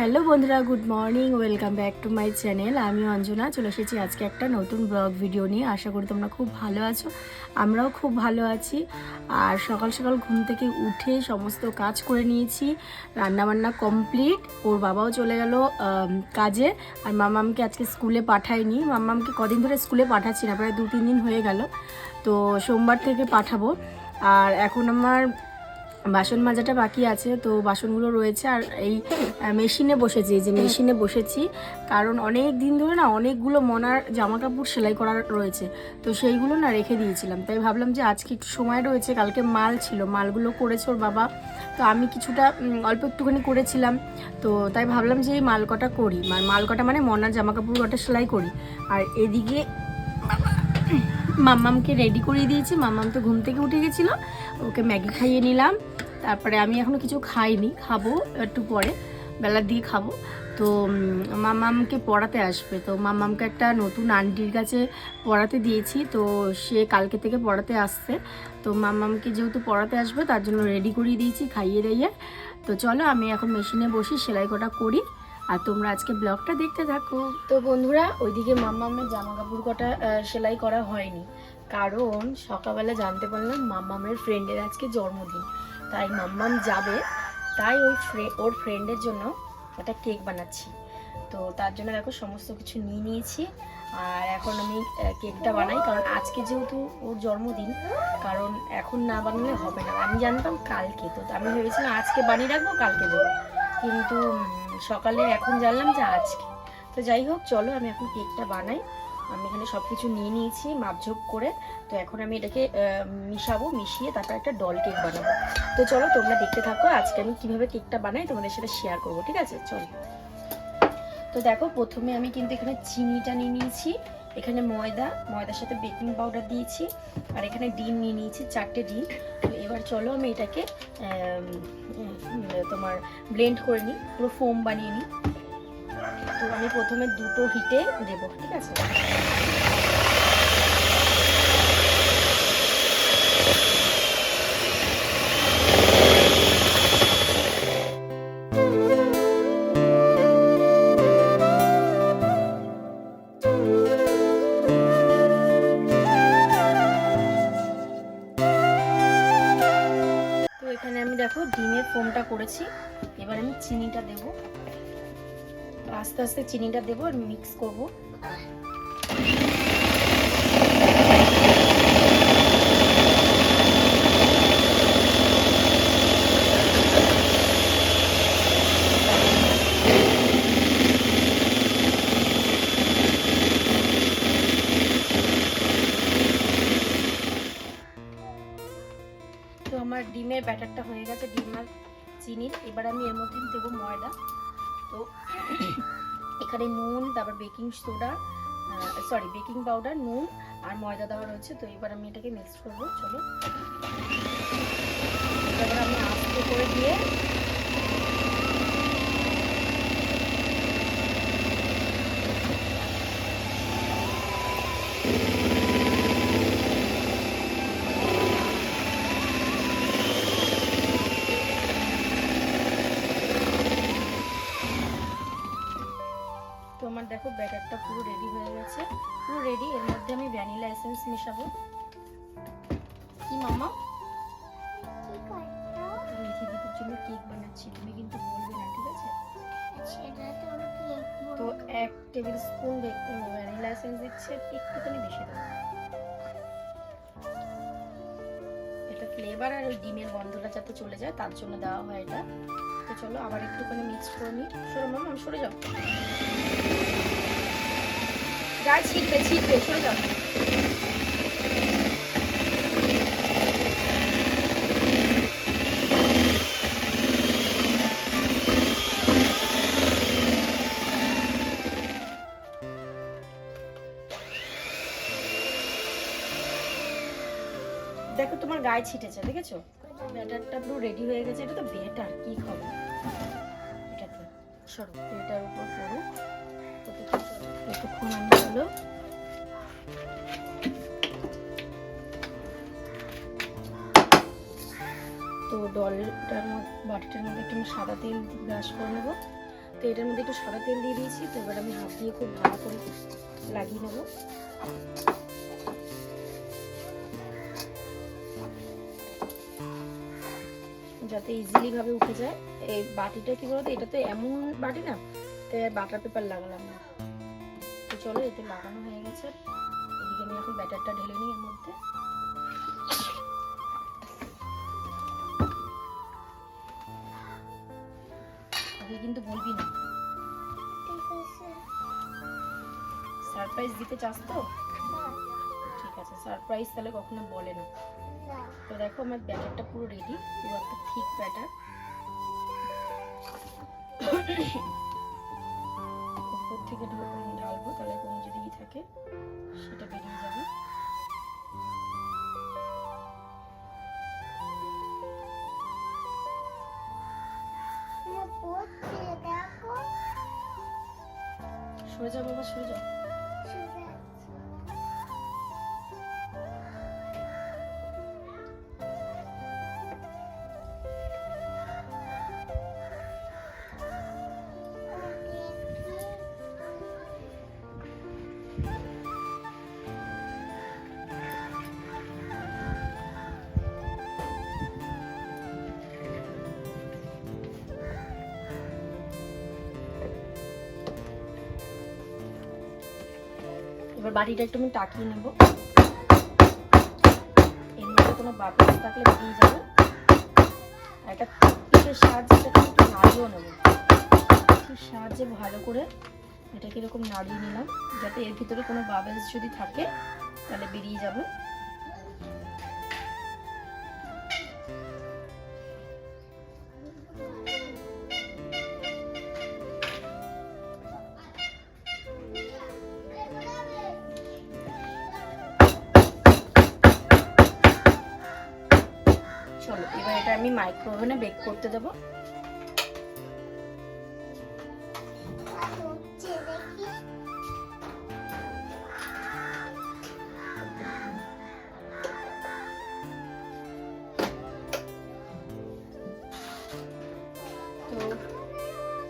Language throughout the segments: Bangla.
হ্যালো বন্ধুরা, good morning, welcome back to my channel. আমি অঞ্জনা, চলে এসেছি আজকে একটা নতুন ব্লগ ভিডিও নিয়ে। আশা করি তোমরা খুব ভালো আছো, আমরাও খুব ভালো আছি। আর সকাল সকাল ঘুম থেকে উঠে সমস্ত কাজ করে নিয়েছি, রান্নাবান্না কমপ্লিট। ওর বাবাও চলে গেল কাজে। আর মামামকে আজকে স্কুলে পাঠায়নি মামামকে কদিন ধরে স্কুলে পাঠাচ্ছি না, প্রায় দু তিন দিন হয়ে গেল। তো সোমবার থেকে পাঠাবো। আর এখন আমার বাসন মাজাটা বাকি আছে, তো বাসনগুলো রয়েছে। আর এই মেশিনে বসেছি যে মেশিনে বসেছি, কারণ অনেক দিন ধরে না অনেকগুলো মনার জামা কাপড় সেলাই করার রয়েছে, তো সেইগুলো না রেখে দিয়েছিলাম। তাই ভাবলাম যে আজকে একটু সময় রয়েছে, কালকে মাল ছিল, মালগুলো করেছে ওর বাবা, তো আমি কিছুটা অল্প একটুখানি করেছিলাম, তো তাই ভাবলাম যে এই মাল কটা করি মানে মাল কটা মানে মনার জামা কাপড় কটা সেলাই করি। আর এদিকে মাম্মামকে রেডি করিয়ে দিয়েছি। মাম্মাম তো ঘুম থেকে উঠে গেছিল। ওকে ম্যাগি খাইয়ে নিলাম। তারপরে আমি এখনও কিছু খাইনি। খাব একটু পরে। বেলার দিকে খাব। তো উম, মাম্মামকে পড়াতে আসবে। তো মাম্মামকে একটা নতুন আন্টির কাছে পড়াতে দিয়েছি। তো সে কালকে থেকে পড়াতে আসছে। তো মাম্মামকে যেহেতু পড়াতে আসবে তার জন্য রেডি করিয়ে দিয়েছি খাইয়ে দাইয়ে। তো চলো আমি এখন মেশিনে বসি সেলাই কটা করি। আর তোমরা আজকে ব্লগটা দেখতে থাকো। তো বন্ধুরা, ওইদিকে মাম্মামের জামা কাপড় কটা সেলাই করা হয়নি। কারণ সকালবেলা জানতে পারলাম মাম্মামের ফ্রেন্ডের আজকে জন্মদিন। তাই মাম্মাম যাবে, তাই ওই ওর ফ্রেন্ডের জন্য একটা কেক বানাচ্ছি। তো তার জন্য দেখো সমস্ত কিছু নিয়ে নিয়েছি। আর এখন আমি কেকটা বানাই, কারণ আজকে যেহেতু ওর জন্মদিন, কারণ এখন না বানালে হবে না। আমি জানতাম কালকে, তো আমি ভেবেছিলাম আজকে বানিয়ে রাখব, কালকে দেবো। কিন্তু সকালে এখন জানলাম যে আজকে। তো যাই হোক, চলো আমি এখন কেকটা বানাই। আমি এখানে সব কিছু নিয়ে নিয়েছি, মাপঝোপ করে। তো এখন আমি এটাকে মিশাবো, মিশিয়ে তারপর একটা ডল কেক বানাবো। তো চলো তোমরা দেখতে থাকো, আজকে আমি কীভাবে কেকটা বানাই, তোমাদের সাথে শেয়ার করব, ঠিক আছে? চলো। তো দেখো, প্রথমে আমি কিন্তু এখানে চিনিটা নিয়ে নিয়েছি। এখানে ময়দা, ময়দার সাথে বেকিং পাউডার দিয়েছি, আর এখানে ডিম নিয়ে নিয়েছি, চারটে ডিম। তো এবার চলো আমি এটাকে তোমার ব্লেন্ড করে নিই, পুরো ফোম বানিয়ে নিই। তো আমি প্রথমে দুটো হিটে দেবো, ঠিক আছে? ফোমটা করেছি। এবার আমি চিনিটা দেব। আস্তে আস্তে চিনিটা দেবো আর মিক্স করব। আমার ডিমের ব্যাটারটা হয়ে গেছে। চিনির এবার আমি এর মধ্যে দেবো ময়দা। তো এখানে নুন, তারপর baking soda sorry baking powder, নুন আর ময়দা দেওয়া রয়েছে। তো এবার আমি এটাকে মিক্স করব, চলো। এবার আমি আস্তে করে দিয়ে ব্যাটারটা পুরো রেডি হয়ে গেছে। পুরো রেডি এর মধ্যে আমি ভ্যানিলা এসেন্স মেশাবো। কি মামা? জন্য কেক বানাচ্ছি, তুমি কিন্তু তো এক টেবিল ভ্যানিলা দিচ্ছে, একটুখানি এটা ফ্লেভার আর ওই ডিমের গন্ধটা যাতে চলে যায়, তার জন্য দেওয়া হয় এটা। তো চলো আবার একটুখানি মিক্স করে নিই। সরো মামা, সরে যাও। গায়ে ছিটবে ছিটবে দেখো তোমার গায়ে ছিটেছে, দেখেছ? ব্যাটারটা পুরো রেডি হয়ে গেছে, এটা তো বেটার কি খাব এটাতে সরো এটার উপর পড়ো এতক্ষণ আমি হলো তো ডলটার মধ্যে, বাটিটার মধ্যে একটু সাদা তেল ব্রাশ করে নেব। তো এটার মধ্যে একটু সাদা তেল দিয়ে দিয়েছি, তো এবার আমি হাত দিয়ে খুব ভালো করে লাগিয়ে নেব। যাতে ইজিলি ভাবে উঠে যায়। এই বাটিটা কি বলতো এটা তো এমন বাটি না তাই বাটার পেপার লাগালাম না। তো চলো, এতে লাগানো হয়ে গেছে। এদিকে আমি এখন ব্যাটারটা ঢেলে নিই এর মধ্যে। আগে কিন্তু বলবি না। সারপ্রাইজ দিতে চাস তো? ঠিক আছে, সারপ্রাইজ তাহলে কখনো বলে না। তো দেখো, আমার ব্যাটারটা পুরো রেডি পুরো একটা ঠিক ব্যাটার থেকে ঢালবো তাহলে কোনো যদি ই থাকে সেটা বেরিয়ে যাবে। সরে যাও বাবা সরে যাও। এবার বাটিটা একটু আমি টাকিয়ে নেব। এর মধ্যে কোনো বাবলস থাকলে দিয়ে যাবে। আর একটা টুথপিকের সাহায্যে এটাকে একটু নাড়িয়েও নেব। সাহায্যে ভালো করে এটাকে এরকম নাড়িয়ে নিলাম। যাতে এর ভিতরে কোনো বাবেলস যদি থাকে, তাহলে বেরিয়ে যাবে। চলো, এবার এটা আমি মাইক্রোওভেনে বেক করতে দেবো।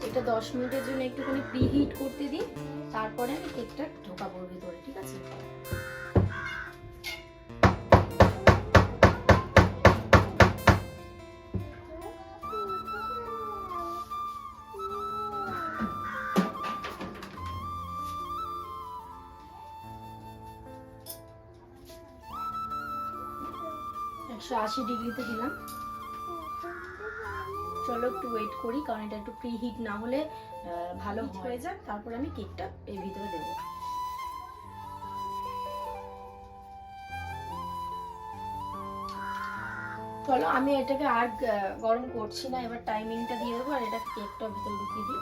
এটা দশ মিনিটের জন্য একটুখানি প্রি হিট করতে দিই, তারপরে আমি কেকটা ওর ভিতরে, ঠিক আছে? একশো আশি ডিগ্রিতে দিলাম। চলো একটু ওয়েট করি, কারণ এটা একটু প্রি হিট না হলে ভালো হয়ে যাক। তারপর আমি কেকটা এর ভিতরে দেবো। চলো, আমি এটাকে আর গরম করছি না। এবার টাইমিংটা দিয়ে দেবো, আর এটা কেকটা ভিতরে ঢুকিয়ে দিই।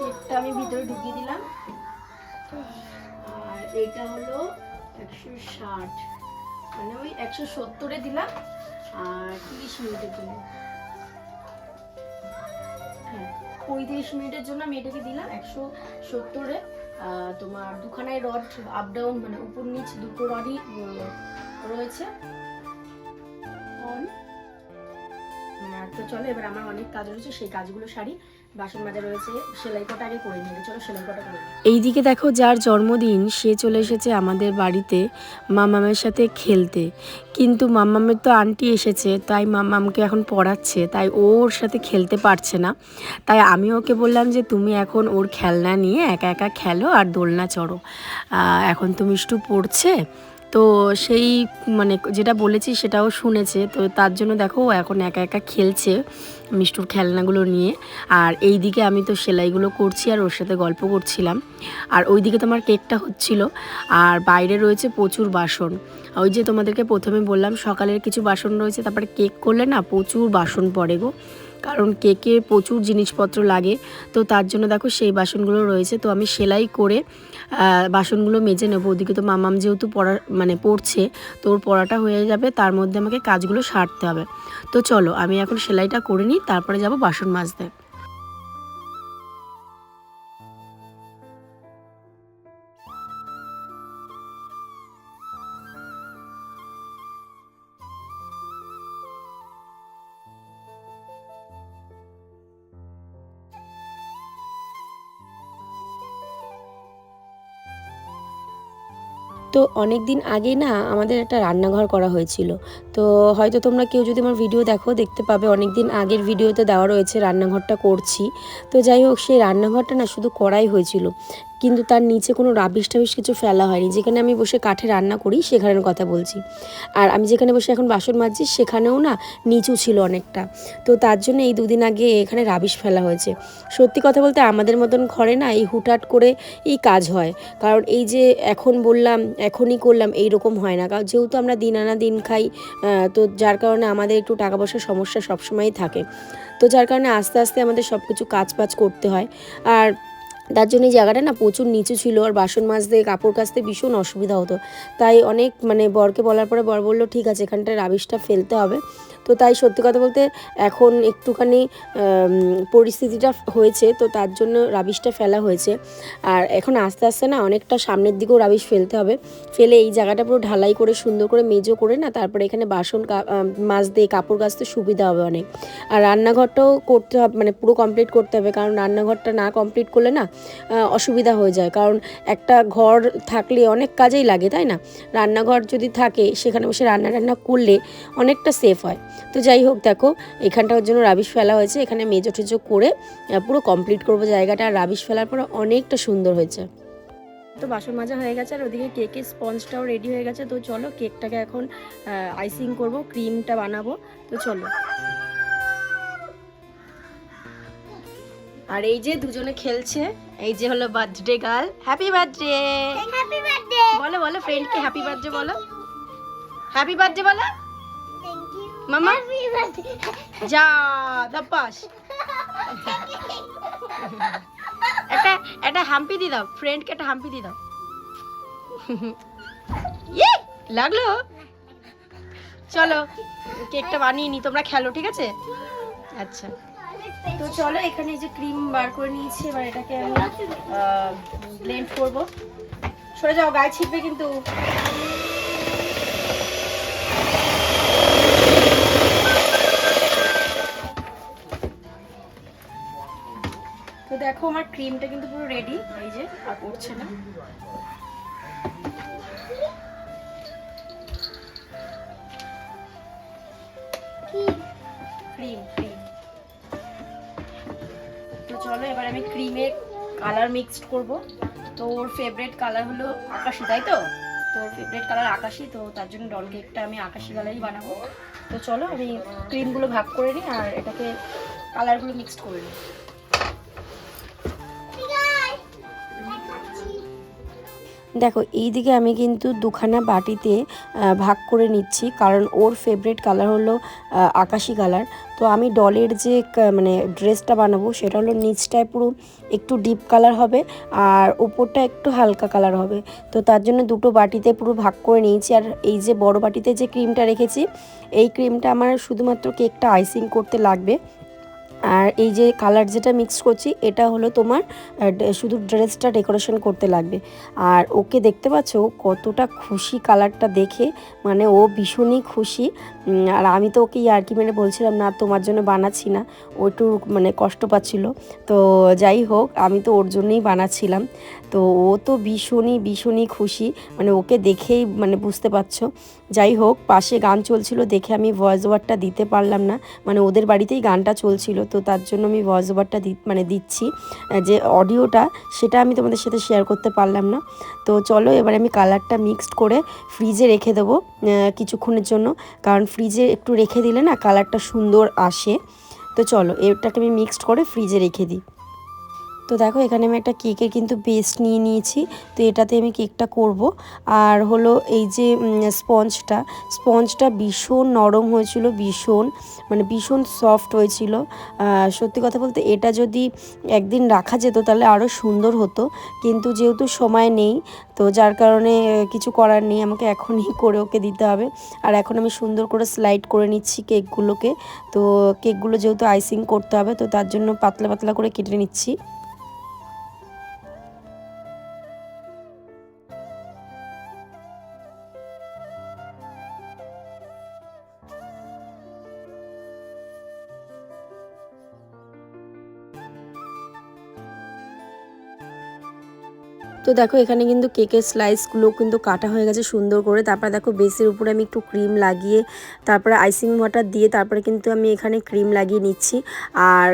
কেকটা আমি ভিতরে ঢুকিয়ে দিলাম। এটা হলো একশো ষাট। মানে ওই একশো সত্তরে দিলাম, আর তিরিশ মিনিটের জন্য। হ্যাঁ পঁয়ত্রিশ মিনিটের জন্য আমি এটাকে দিলাম একশো সত্তরে। তোমার দুখানায় রড আপ ডাউন মানে উপর নিচ দুটো রডই রয়েছে। অন তো চলো এবার আমার অনেক কাজ রয়েছে, সেই কাজগুলো সারি। এইদিকে দেখো যার জন্মদিন, সে চলে এসেছে আমাদের বাড়িতে মামামের সাথে খেলতে। কিন্তু মামামের তো আন্টি এসেছে, তাই মামামকে এখন পড়াচ্ছে, তাই ওর সাথে খেলতে পারছে না। তাই আমি ওকে বললাম যে, তুমি এখন ওর খেলনা নিয়ে একা একা খেলো আর দোলনা চড়ো। এখন তো মিষ্টু পড়ছে তো সেই মানে যেটা বলেছি সেটাও শুনেছে। তো তার জন্য দেখো ও এখন একা একা খেলছে মিষ্টুর খেলনাগুলো নিয়ে। আর এই দিকে আমি তো সেলাইগুলো করছি আর ওর সাথে গল্প করছিলাম। আর ওই দিকে তোমার কেকটা হচ্ছিল। আর বাইরে রয়েছে প্রচুর বাসন। ওই যে তোমাদেরকে প্রথমে বললাম সকালের কিছু বাসন রয়েছে, তারপরে কেক করলে না প্রচুর বাসন পড়ে গো। কারণ কেকে প্রচুর জিনিসপত্র লাগে, তো তার জন্য দেখো সেই বাসনগুলো রয়েছে, তো আমি সেলাই করে বাসনগুলো মেজে নেব। ওদিকে তো মামাম যেহেতু পড়া মানে পড়ছে, তো ওর পড়াটা হয়ে যাবে, তার মধ্যে আমাকে কাজগুলো সারতে হবে। তো চলো, আমি এখন সেলাইটা করে নিই, তারপরে যাব বাসন মাজতে। তো অনেক দিন আগে না আমাদের একটা রান্নাঘর করা হয়েছিল। তো হয়তো তোমরা কেউ যদি আমার ভিডিও দেখো, দেখতে পাবে। অনেক দিন আগের ভিডিওতে দেওয়া রয়েছে, রান্নাঘরটা করছি। তো যাই হোক, সেই রান্নাঘরটা না শুধু করাই হয়েছিল। কিন্তু তার নিচে কোনো রাবিশ টাবিশ কিছু ফেলা হয়নি। যেখানে আমি বসে কাঠে রান্না করি, সেখানের কথা বলছি। আর আমি যেখানে বসে এখন বাসন মাজছি, সেখানেও না নিচু ছিল অনেকটা। তো তার জন্য এই দুদিন আগে এখানে রাবিশ ফেলা হয়েছে। সত্যি কথা বলতে আমাদের মতন ঘরে না এই হুটহাট করে এই কাজ হয়। কারণ এই যে এখন বললাম, এখনই করলাম এই রকম হয় না। কারণ যেহেতু আমরা দিন আনা দিন খাই তো যার কারণে আমাদের একটু টাকা পয়সার সমস্যা সবসময়ই থাকে। তো যার কারণে আস্তে আস্তে আমাদের সব কিছু কাজ বাজ করতে হয়। আর তার জন্য জায়গাটা না প্রচুর নিচু ছিল আর বাসন মাজতে, কাপড় কাচতে ভীষণ অসুবিধা হতো। তাই অনেক মানে বরকে বলার পরে বর বলল, ঠিক আছে এখানটা রাবিশটা ফেলতে হবে। তো তাই সত্যি কথা বলতে এখন একটুখানি পরিস্থিতিটা হয়েছে, তো তার জন্য রাবিশটা ফেলা হয়েছে। আর এখন আস্তে আস্তে না অনেকটা সামনের দিকেও রাবিশ ফেলতে হবে। ফেলে এই জায়গাটা পুরো ঢালাই করে, সুন্দর করে মেজো করে না তারপরে এখানে বাসন মাজতে কাপড় কাচতে সুবিধা হবে অনেক। আর রান্নাঘরটাও করতে হবে মানে পুরো কমপ্লিট করতে হবে, কারণ রান্নাঘরটা না কমপ্লিট করলে না অসুবিধা হয়ে যায়। কারণ একটা ঘর থাকলে অনেক কাজেই লাগে, তাই না? রান্নাঘর যদি থাকে, সেখানে বসে রান্না রান্না করলে অনেকটা সেফ হয়। তো যাই হোক দেখো এখানটার জন্য রাবিশ ফেলা হয়েছে। এখানে মেজো টেজো করে পুরো কমপ্লিট করব জায়গাটা। আর রাবিশ ফেলার পরে অনেকটা সুন্দর হয়েছে। তো বাসন মাজা হয়ে গেছে আর ওদিকে কেকের স্পঞ্জটাও রেডি হয়ে গেছে। তো চলো কেকটাকে এখন আইসিং করব ক্রিমটা বানাবো। তো চলো। আর এই যে দুজনে খেলছে এই যে হলো birthday girl happy birthday happy birthday বলো বলো ফ্রেন্ডকে হ্যাপি বার্থডে বলো। হ্যাপি বার্থডে বলো। মামা? যা দাপাস একটা একটা হাম্পি দিয়ে দাও ফ্রেন্ডকে একটা হাম্পি দিয়ে দাও। ইয়ে লাগল? চলো কেকটা বানিয়ে নি তোমরা খেলো ঠিক আছে? আচ্ছা। তো চলো এখানে যে ক্রিম বার করে নিয়েছি এবার এটাকে আমি ব্লেন্ড করব। সরে যাও গায়ে ছিটবে কিন্তু। আমার ক্রিমটা কিন্তু পুরো রেডি এই যে, আর পড়ছে না। ক্রিম ক্রিম তো চলো, এবার আমি ক্রিমে কালার মিক্সড করব। তো ওর ফেভারিট কালার হলো আকাশি, তাই তো? তো ওর ফেভারিট কালার আকাশি, তো তার জন্য ডল কেকটা আমি আকাশি কালারই বানাবো। তো চলো, আমি ক্রিমগুলো ভাগ করে নিই আর এটাকে কালারগুলো মিক্সড করে নিই। দেখো এই দিকে আমি কিন্তু দুখানা বাটিতে ভাগ করে নিচ্ছি, কারণ ওর ফেভারিট কালার হলো আকাশি কালার তো আমি ডলের যে মানে ড্রেসটা বানাবো, সেটা হলো নিচটায় পুরো একটু ডিপ কালার হবে, আর ওপরটা একটু হালকা কালার হবে। তো তার জন্য দুটো বাটিতে পুরো ভাগ করে নিয়েছি, আর এই যে বড় বাটিতে যে ক্রিমটা রেখেছি, এই ক্রিমটা আমার শুধুমাত্র কেকটা আইসিং করতে লাগবে। আর এই যে কালার যেটা মিক্স করছি, এটা হলো তোমার শুধু ড্রেসটা ডেকোরেশন করতে লাগবে। আর ওকে দেখতে পাচ্ছ কতটা খুশি কালারটা দেখে মানে ও ভীষণই খুশি। আর আমি তো ওকে ইয়ার্কি মেনে বলছিলাম, না, তোমার জন্য বানাচ্ছি না। ও একটু মানে কষ্ট পাচ্ছিল। তো যাই হোক, আমি তো ওর জন্যই বানাচ্ছিলাম। তো ও তো ভীষণই ভীষণই খুশি। মানে ওকে দেখেই মানে বুঝতে পারছ। যাই হোক, পাশে গান চলছিল দেখে আমি ভয়েস ওভারটা দিতে পারলাম না। মানে ওদের বাড়িতেই গানটা চলছিল, তো তার জন্য আমি ভয়েস ওভারটা দি মানে দিচ্ছি। যে অডিওটা, সেটা আমি তোমাদের সাথে শেয়ার করতে পারলাম না। তো চলো, এবার আমি কালারটা মিক্সড করে ফ্রিজে রেখে দেবো কিছুক্ষণের জন্য। কারণ ফ্রিজে একটু রেখে দিলে না কালারটা সুন্দর আসে। তো চলো, এটাকে আমি মিক্সড করে ফ্রিজে রেখে দিই। তো দেখো, এখানে আমি একটা কেকের কিন্তু বেস্ট নিয়ে নিয়েছি। তো এটাতে আমি কেকটা করব। আর হলো এই যে স্পঞ্জটা স্পঞ্জটা ভীষণ নরম হয়েছিল, ভীষণ মানে ভীষণ সফট হয়েছিল। সত্যি কথা বলতে এটা যদি একদিন রাখা যেত তাহলে আরও সুন্দর হতো। কিন্তু যেহেতু সময় নেই, তো যার কারণে কিছু করার নেই। আমাকে এখনই করে ওকে দিতে হবে। আর এখন আমি সুন্দর করে স্লাইড করে নিচ্ছি কেকগুলোকে। তো কেকগুলো যেহেতু আইসিং করতে হবে, তো তার জন্য পাতলা পাতলা করে কেটে নিচ্ছি। তো দেখো, এখানে কিন্তু কেকের স্লাইসগুলো কিন্তু কাটা হয়ে গেছে সুন্দর করে। তারপরে দেখো, বেসের উপরে আমি একটু ক্রিম লাগিয়ে, তারপরে আইসিং ওয়াটার দিয়ে তারপরে কিন্তু আমি এখানে ক্রিম লাগিয়ে নিচ্ছি। আর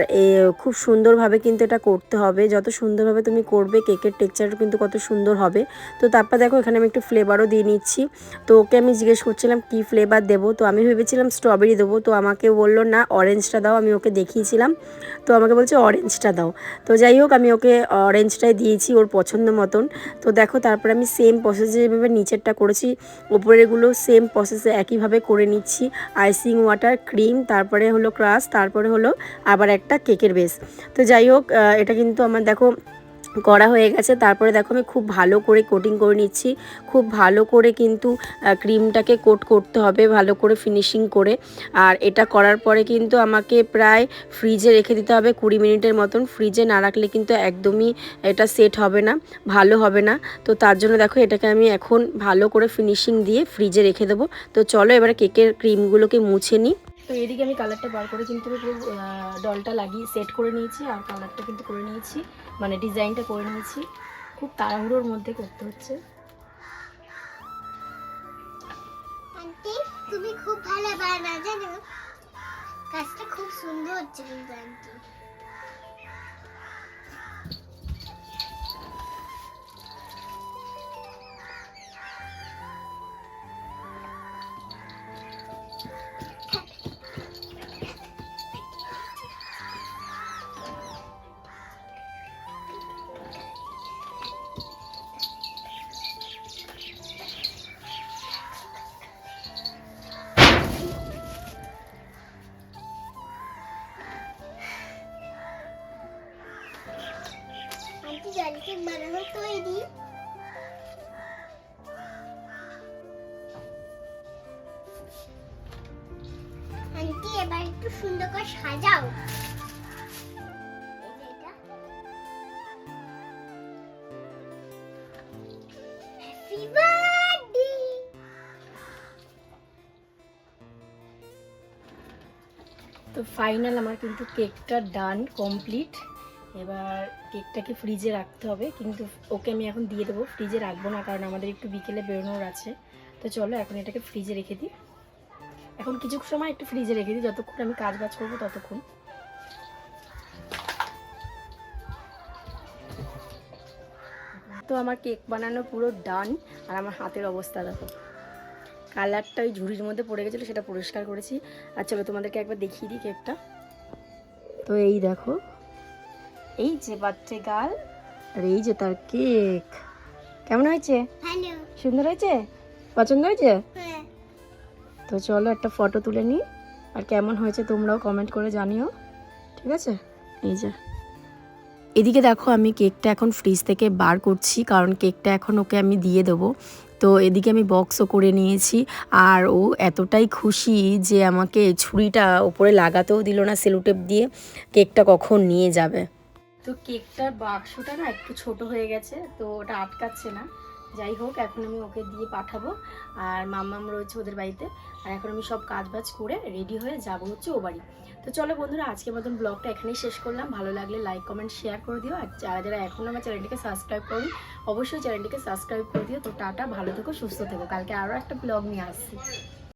খুব সুন্দরভাবে কিন্তু এটা করতে হবে। যত সুন্দরভাবে তুমি করবে, কেকের টেক্সচারটা কিন্তু কত সুন্দর হবে। তো তারপর দেখো, এখানে আমি একটু ফ্লেভারও দিয়ে নিচ্ছি। তো ওকে আমি জিজ্ঞেস করছিলাম, কি ফ্লেভার দেবো? তো আমি ভেবেছিলাম স্ট্রবেরি দেবো। তো আমাকে বলল, না অরেঞ্জটা দাও। আমি ওকে দেখিয়েছিলাম। তো আমাকে বলছে অরেঞ্জটা দাও। তো যাই হোক, আমি ওকে অরেঞ্জটাই দিয়েছি ওর পছন্দ মতন তো দেখো তারপরে আমি সেম প্রসেসে যেভাবে নিচেরটা করেছি, ওপরেরগুলো সেম প্রসেসে একইভাবে করে নিচ্ছি। আইসিং ওয়াটার ক্রিম তারপরে হলো ক্রাশ তারপরে হলো আবার একটা কেকের বেস তো যাই হোক এটা কিন্তু আমার দেখো করা হয়ে গেছে। তারপরে দেখো আমি খুব ভালো করে কোটিং করে নিচ্ছি। খুব ভালো করে কিন্তু ক্রিমটাকে কোট করতে হবে, ভালো করে ফিনিশিং করে। আর এটা করার পরে কিন্তু আমাকে প্রায় ফ্রিজে রেখে দিতে হবে কুড়ি মিনিটের মতন। ফ্রিজে না রাখলে কিন্তু একদমই এটা সেট হবে না, ভালো হবে না। তো তার জন্য দেখো এটাকে আমি এখন ভালো করে ফিনিশিং দিয়ে ফ্রিজে রেখে দেবো। তো চলো এবারে কেকের ক্রিমগুলোকে মুছে নিই। তো এদিকে আমি কালারটা বার করে কিন্তু ডলটা লাগিয়ে সেট করে নিয়েছি। আর কালারটা কিন্তু করে নিয়েছি। মানে ডিজাইনটা করে নিয়েছি। খুব তাড়াহুড়োর মধ্যে করতে হচ্ছে। তুমি খুব ভালো বানা জানো? কাজটা খুব সুন্দর হচ্ছে কিন্তু আন্টি একটু সুন্দর করে সাজাও! তো ফাইনাল আমার কিন্তু কেকটা ডান কমপ্লিট এবার কেকটাকে ফ্রিজে রাখতে হবে, কিন্তু ওকে আমি এখন দিয়ে দেবো। ফ্রিজে রাখব না, কারণ আমাদের একটু বিকেলে বেরোনোর আছে। তো চলো, এখন এটাকে ফ্রিজে রেখে দিই। এখন কিছু সময় একটু ফ্রিজে রেখে দিই যতক্ষণ আমি কাজ বাজ করব ততক্ষণ। তো আমার কেক বানানো পুরো ডান আর আমার হাতের অবস্থা দেখো। কালারটা ওই ঝুড়ির মধ্যে পড়ে গেছিল সেটা পরিষ্কার করেছি। আর চলো তোমাদেরকে একবার দেখিয়ে দিই কেকটা তো এই দেখো এই যে বাচ্চা গাল আর এই যে তার কেক কেমন হয়েছে? সুন্দর হয়েছে? পছন্দ হয়েছে? হ্যাঁ। তো চলো একটা ফটো তুলে নিই। আর কেমন হয়েছে তোমরাও কমেন্ট করে জানিও। ঠিক আছে? এই যে। এদিকে দেখো আমি কেকটা এখন ফ্রিজ থেকে বার করছি, কারণ কেকটা এখন ওকে আমি দিয়ে দেবো। তো এদিকে আমি বক্সও করে নিয়েছি, আর ও এতটাই খুশি যে আমাকে ছুরিটা ওপরে লাগাতেও দিল না সেলুটেপ দিয়ে। কেকটা কখন নিয়ে যাবে। তো কেকটার বাক্সটা না একটু ছোট হয়ে গেছে, তো ওটা আটকাচ্ছে না। যাই হোক, এখন আমি ওকে দিয়ে পাঠাবো। আর মাম্মাম রয়েছে ওদের বাড়িতে। আর এখন আমি সব কাজ বাজ করে রেডি হয়ে যাব হচ্ছে ও বাড়ি। তো চলো বন্ধুরা আজকের মতন ব্লগটা এখানেই শেষ করলাম। ভালো লাগলে লাইক কমেন্ট শেয়ার করে দিও। আর যারা যারা এখন আমার চ্যানেলটিকে সাবস্ক্রাইব করুন, অবশ্যই চ্যানেলটিকে সাবস্ক্রাইব করে দিও। তো টাটা, ভালো থেকো, সুস্থ থেকো। কালকে আরও একটা ব্লগ নিয়ে আসছি।